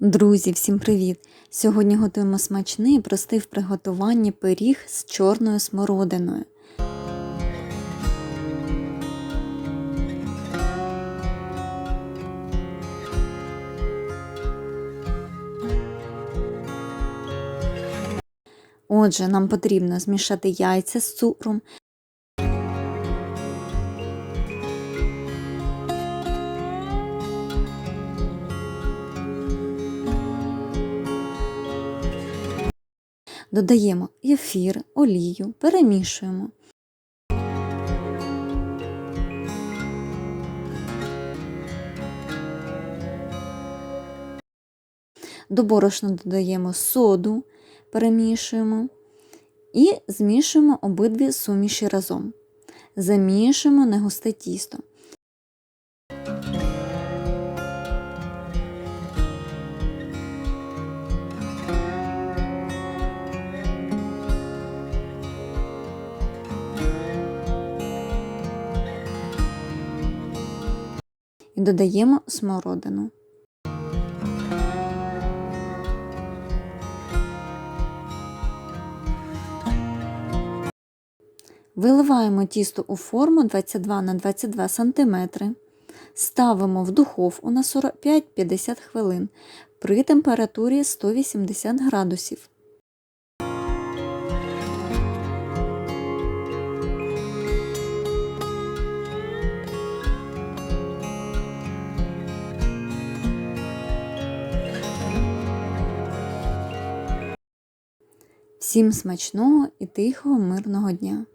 Друзі, всім привіт! Сьогодні готуємо смачний і простий в приготуванні пиріг з чорною смородиною. Отже, нам потрібно змішати яйця з цукром, додаємо ефір, олію, перемішуємо. До борошна додаємо соду, перемішуємо і змішуємо обидві суміші разом. Замішуємо негусте тісто. І додаємо смородину. Виливаємо тісто у форму 22 на 22 см. Ставимо в духовку на 45-50 хвилин при температурі 180 градусів. Всім смачного і тихого мирного дня!